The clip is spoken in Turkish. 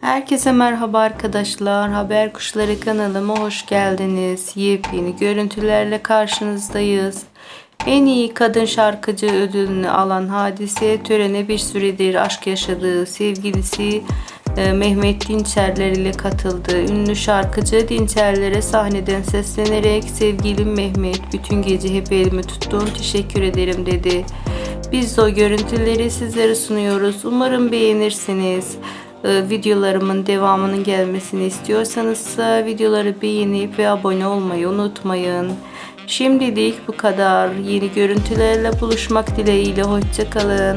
Herkese merhaba arkadaşlar. Haber Kuşları kanalıma hoş geldiniz. Yepyeni görüntülerle karşınızdayız. En iyi kadın şarkıcı ödülünü alan Hadise törene bir süredir aşk yaşadığı sevgilisi e, Mehmet Dinçerler ile katıldı. Ünlü şarkıcı Dinçerlere sahneden seslenerek sevgilim Mehmet bütün gece hep elimi tuttun teşekkür ederim dedi. Biz o görüntüleri sizlere sunuyoruz. Umarım beğenirsiniz. Ee, videolarımın devamının gelmesini istiyorsanız da videoları beğenip ve abone olmayı unutmayın. Şimdilik bu kadar. Yeni görüntülerle buluşmak dileğiyle. Hoşçakalın.